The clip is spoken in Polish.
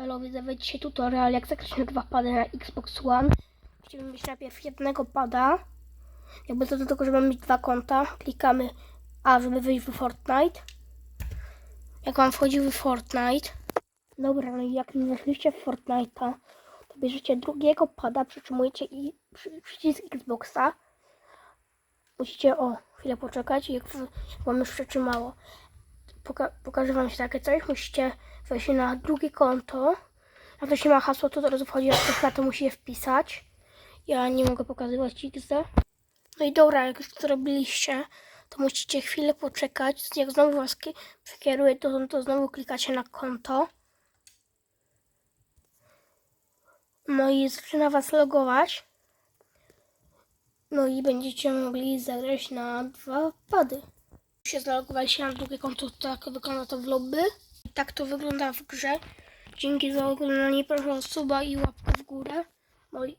Hello, widzę dzisiaj tutorial jak zagrać na dwa pady na Xbox One. Musimy mieć najpierw jednego pada. Jakby to do tego, żeby mieć dwa konta. Klikamy A, żeby wyjść w Fortnite. Jak wam wchodzi w Fortnite. Dobra, no i jak już weszliście w Fortnite'a, to bierzecie drugiego pada, przytrzymujecie i przy, przycisk Xboxa. Musicie o chwilę poczekać, jak wam już przytrzymało. Poka- pokażę wam się takie coś. Musicie wejść na drugie konto. Jak ktoś nie ma hasła, to od razu wchodzi, jak ktoś to musi je wpisać. Ja nie mogę pokazywać XD. No i dobra, jak już to zrobiliście, to musicie chwilę poczekać. Jak znowu was ki- przekieruje, to, to znowu klikacie na konto. No i zaczyna was logować. No i będziecie mogli zagrać na dwa pady. Się zalogowaliście na drugie konto, to tak wygląda to w lobby. Tak to wygląda w grze. Dzięki za oglądanie, proszę o suba i łapkę w górę. No i